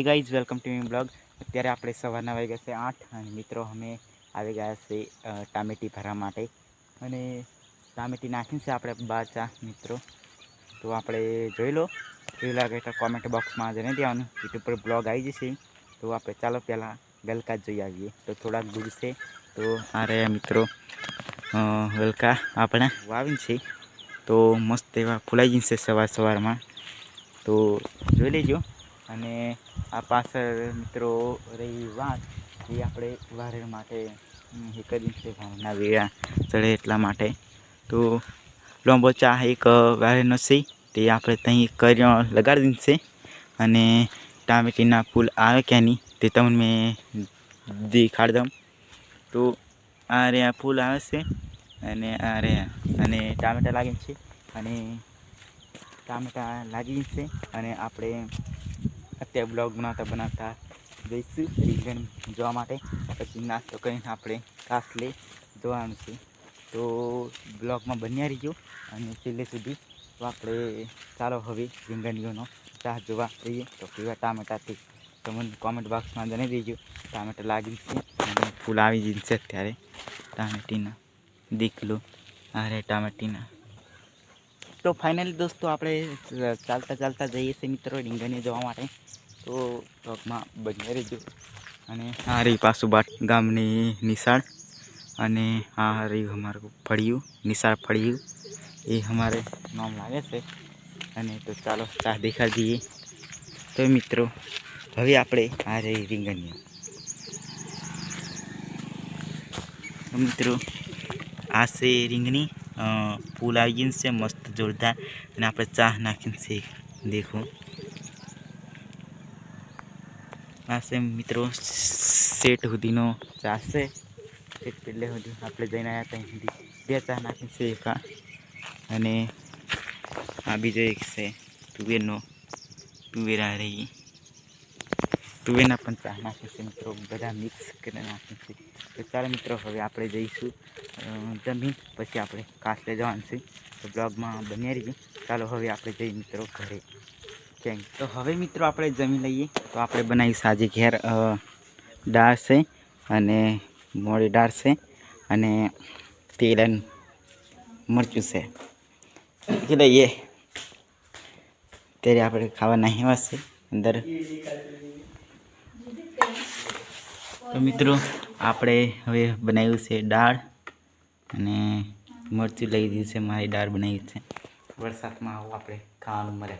Hey guys welcome to my vlog અત્યારે આપણે સવારના વાગ્યા છે આઠ અને મિત્રો અમે આવી ગયા છે ટામેટી ભરવા માટે. અને ટામેટી નાખીને છે આપણે બાર ચા, મિત્રો. તો આપણે જોઈ લો. કેવું લાગે તો કોમેન્ટ બોક્સમાં જણાવી દેવાનું. યુટ્યુબ પર બ્લોગ આવી જશે. તો આપણે ચાલો પહેલાં ગલકા જોઈ આવીએ. તો થોડાક દૂર છે. તો રહ્યા મિત્રો ગલકા આપણે. વાવીને છે. તો મસ્ત એવા ફૂલાઈ જશે સવાર સવારમાં. તો જોઈ લેજો. અને આ પાછળ મિત્રો રહી વાત એ આપણે વારેર માટે એ કરી છે ભાવના વેળા ચડે એટલા માટે. તો લોંબો ચા એક વારેરનો છે. તે આપણે ત્યાં કર્યો, લગાડી દીધશે અને ટામેટીના ફૂલ આવે ક્યાં નહીં, તે તમને મેં દેખાડ દઉં. તો આ રહ્યા ફૂલ આવે છે. અને આ રહ્યા અને ટામેટા લાગે છે. અને ટામેટા લાગી છે. અને આપણે અત્યારે બ્લોગ બનાવતા બનાવતા જઈશું રીંગણ જોવા માટે. પછી નાસ્તો કરીને આપણે કાસલે જોવાનું છે. તો બ્લોગમાં બન્યા રહીજો અને છેલ્લે સુધી તો આપણે ચાલો હવે રીંગણીઓનો ચાહ જોવા જઈએ. તો કેવા ટામેટાથી તમને કોમેન્ટ બોક્સમાં જણાવી દેજો. ટામેટા લાગી છે અને ફૂલ આવી જશે અત્યારે. ટામેટીના દીકલો આ રે ટામેટીના. તો ફાઇનલી દોસ્તો આપણે ચાલતા ચાલતા જઈએ છીએ મિત્રો રીંગણીએ જવા માટે. તો બ્લોગમાં બન્યા રહેજો. અને આ રહી પાછું બાટ ગામની નિશાળ. અને આ રહી અમારું ફળિયું, નિશાળ ફળિયું. એ અમારે નામ લાગે છે. અને તો ચાલો ચા દેખા દઈએ. તો મિત્રો, હવે આપણે આ રહી રીંગણીઓ મિત્રો, આ છે રીંગણી. ફૂલ આવી ગયું છે, મસ્ત જોરદાર અને આપણે ચા નાખીને શેક દેખો આ છે મિત્રો સેટ સુધીનો ચા છે સેટ પેલે સુધી આપણે જઈને આવ્યા ત્યાં સુધી બે ચા નાખીને શેક અને આ બીજો એક છે તુવેરનો તુવેર આ રહી તુવેરના પણ ચા નાખે મિત્રો બધા મિક્સ કરીને નાખે છે તો ચાલો મિત્રો હવે આપણે જઈશું જમીન પછી આપણે કાસલે જવાનું છે તો બ્લોગમાં બન્યા રહીએ. ચાલો હવે આપણે જઈએ મિત્રો ઘરે. કેમ? તો હવે મિત્રો આપણે જમી લઈએ. તો આપણે બનાવીશું આજે ઘેર દાળ છે અને મોડી દાળ છે અને તેલ અને મરચું છે. જે લઈએ ત્યારે આપણે ખાવા નહીં આવશે અંદર. તો મિત્રો આપણે હવે બનાવ્યું છે દાળ અને મરચું લઈ દીધું છે, મારી દાળ બનાવી છે. વરસાદમાં આવું આપણે ખાવાનું મળે.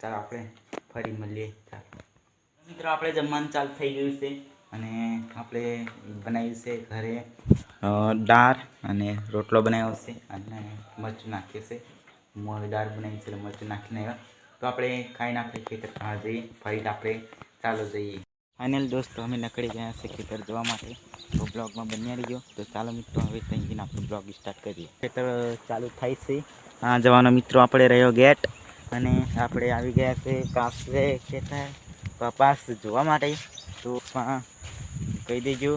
ચાલો આપણે ફરી મળીએ. ચાલો. મિત્રો, આપણે જમવાનું ચાલુ થઈ ગયું છે અને આપણે બનાવ્યું છે ઘરે દાળ અને રોટલો બનાવ્યો છે અને મરચું નાખ્યું છે. મોરી દાળ બનાવી છે મરચું નાખીને આવ્યા. તો આપણે ખાઈને આપણે ખેતર ખાવા જઈએ. ફરી આપણે ચાલો જઈએ. ફાઇનલ દોસ્તો, અમે નીકળી ગયા છે ખેતર જવા માટે. તો બ્લોગમાં બન્યા રહીજો. તો ચાલો મિત્રો, હવે ત્યાં જઈને આપણે બ્લોગ સ્ટાર્ટ કરીએ. ખેતર ચાલુ થાય છે. આ જવાનો મિત્રો આપણે રહ્યો ગેટ. અને આપણે આવી ગયા છે કાસરે ખેતર કપાસ જોવા માટે. તો કહી દેજો.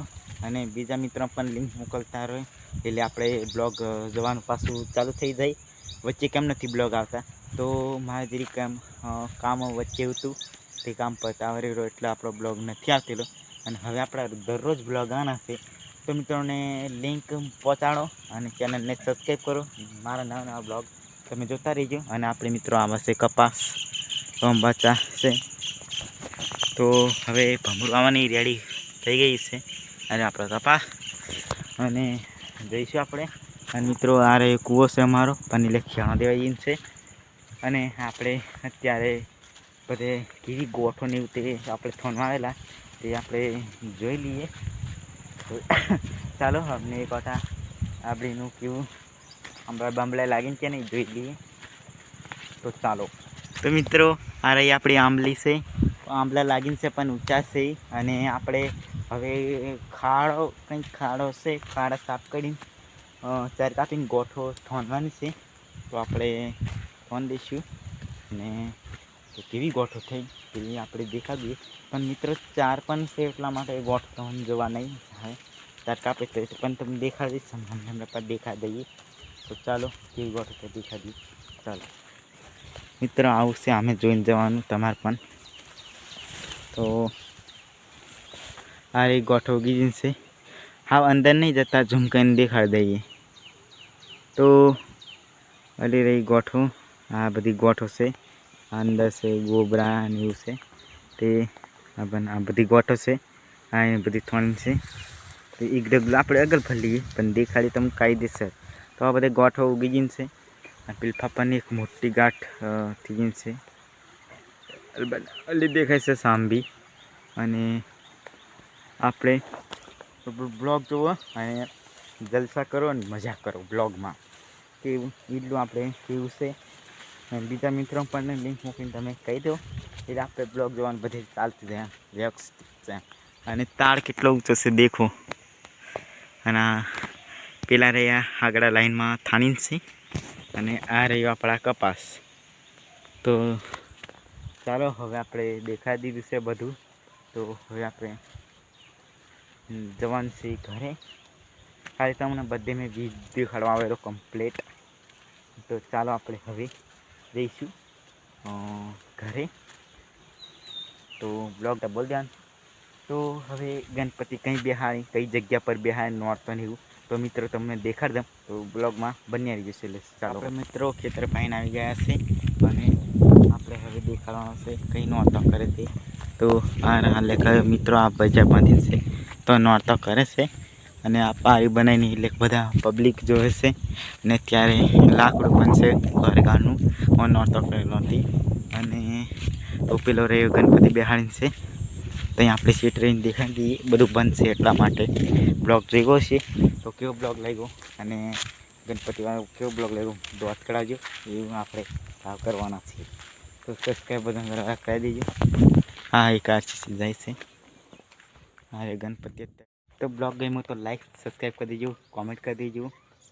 અને બીજા મિત્રો પણ લિંક મોકલતા રહે. એટલે આપણે બ્લોગ જવાનું પાછું ચાલુ થઈ જાય. વચ્ચે કેમ નથી બ્લોગ આવતા? તો મારે જરી કામ કામ વચ્ચે હતું. તે કામ પતાવી રહ્યો એટલે આપણો બ્લોગ નથી આવતેલો અને હવે આપણા દરરોજ બ્લોગ આના છે. તો મિત્રોને લિંક પહોંચાડો અને ચેનલને સબસ્ક્રાઈબ કરો. મારા નવા નવા બ્લોગ તમે જોતા રહીજો. અને આપણે મિત્રો આવા છે કપાસ અંબાચા છે. તો હવે ભમરવાની રેડી થઈ ગઈ છે. અને આપણો કપાસ. અને જઈશું આપણે. અને મિત્રો, આ રે કૂવો છે અમારો. પાણી લેખિયાણો દેવાઈ છે. અને આપણે અત્યારે બધે કેવી ગોઠો એવું તે આપણે થોનમાં આવેલા તે આપણે જોઈ લઈએ. ચાલો, અમને એક વાત આપણીનું કેવું આંબળા બાંબળા લાગીને છે ને જોઈ લઈએ. તો ચાલો. તો મિત્રો આ રહી આપણી આંબલી છે આંબલા લાગીને છે પણ ઊંચા છે અને આપણે હવે ખાડો, કંઈક ખાડો છે, ખાડા સાફ કરીને ચાર કાપીને ગોઠો થોનવાની છે. તો આપણે ફોન દઈશું અને તો કેવી ગોઠો થઈ? તે આપણે દેખાડીએ. પણ મિત્રો, ચાર પણ છે એટલા માટે ગોઠ થોન જોવા નહીં હવે ચાર કાપે તો પણ તમને દેખાડી હમણાં હમણાં દેખાડી દઈએ. તો ચાલો, કેવી ગોઠો થઈ દેખાડી ચાલો. મિત્રો, આવું છે અમે જોઈને જવાનું તમારે પણ. તો આ એક ગોઠો ઉગી છે. હા અંદર નહીં જતા ઝૂમ કરીને દેખાડી દઈએ. તો અલી રહી ગોઠો. આ બધી ગોઠો છે. અંદર છે, ગોબરા અને એવું છે. તે આ બધી ગોઠો છે, આ એ બધી થોણ છે. તો એક ડગલું આપણે આગળ લઈએ પણ દેખાડી તમને કાયદેસર. તો આ બધા ગોઠો ઉગી ગઈ છે. આ પેલી એક મોટી ગાંઠ થઈ ગઈ છે. અલી દેખાય છે સાંભી. અને આપણે બ્લોગ જુઓ અને જલસા કરો અને મજા કરો બ્લોગમાં. કેવું એટલું આપણે, કેવું છે? બીજા મિત્રો પણ લિંક મૂકીને તમે કહી દો. એટલે આપણે બ્લોગ જોવાનું બધે ચાલતું છે. અને તાળ કેટલો ઊંચો છે દેખો. અને પેલા રહ્યા આગળ લાઈનમાં થાણી છે. અને આ રહ્યો આપણા કપાસ. તો ચાલો હવે આપણે દેખાડી દીધું છે બધું. તો હવે આપણે જવાનું છે ઘરે. આ રીતે તમને બધે મેં વીજ દેખાડવા આવેલો કમ્પ્લેટ તો ચાલો આપણે હવે જઈશું ઘરે. તો બ્લોગ ડબલ ધ્યાન. તો હવે ગણપતિ કંઈ બેહાડી કઈ જગ્યા પર બેહાડી નોર્થન ને એવું. તો મિત્રો તમને દેખાડ દઉં. તો બ્લોગમાં બંને આવી જશે. એટલે ચાલો. મિત્રો ખેતર પાઈને આવી ગયા છે. અને આપણે હવે દેખાડવાનું છે કઈ નોરતો કરે તે. તો આ કયો મિત્રો આ બજાર બાંધી છે. તો નોરતો કરે છે. અને આ પારી બનાવીને એટલે બધા પબ્લિક જોવે છે અને ત્યારે લાકડું પણ છે ઘરગાનું. કરેલો હતી અને તો પેલો રહ્યો ગણપતિ બેહાડીને છે. ત્યાં આપણે સીટ રહીને દઈએ. બધું બંધ છે એટલા માટે. બ્લોગ જોયો છે. તો કેવો બ્લોગ લાગ્યો? અને ગણપતિવાળો કેવો બ્લોગ લાગ્યો? દોત કરાવજો. એવું આપણે ભાવ કરવાના છીએ. તો સબસ્ક્રાઈબ બધા કરાવી દેજો. હા, એક છે જાય છે. હા, એ ગણપતિ તો બ્લોગ ગમ્યો તો લાઈક સબસ્ક્રાઈબ કરી દેજો. કોમેન્ટ કરી દેજો.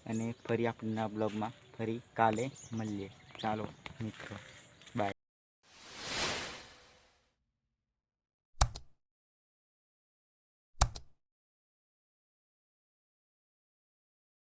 અને ફરી આપણના બ્લોગમાં ફરી કાલે મળીએ. ચાલો મિત્રો.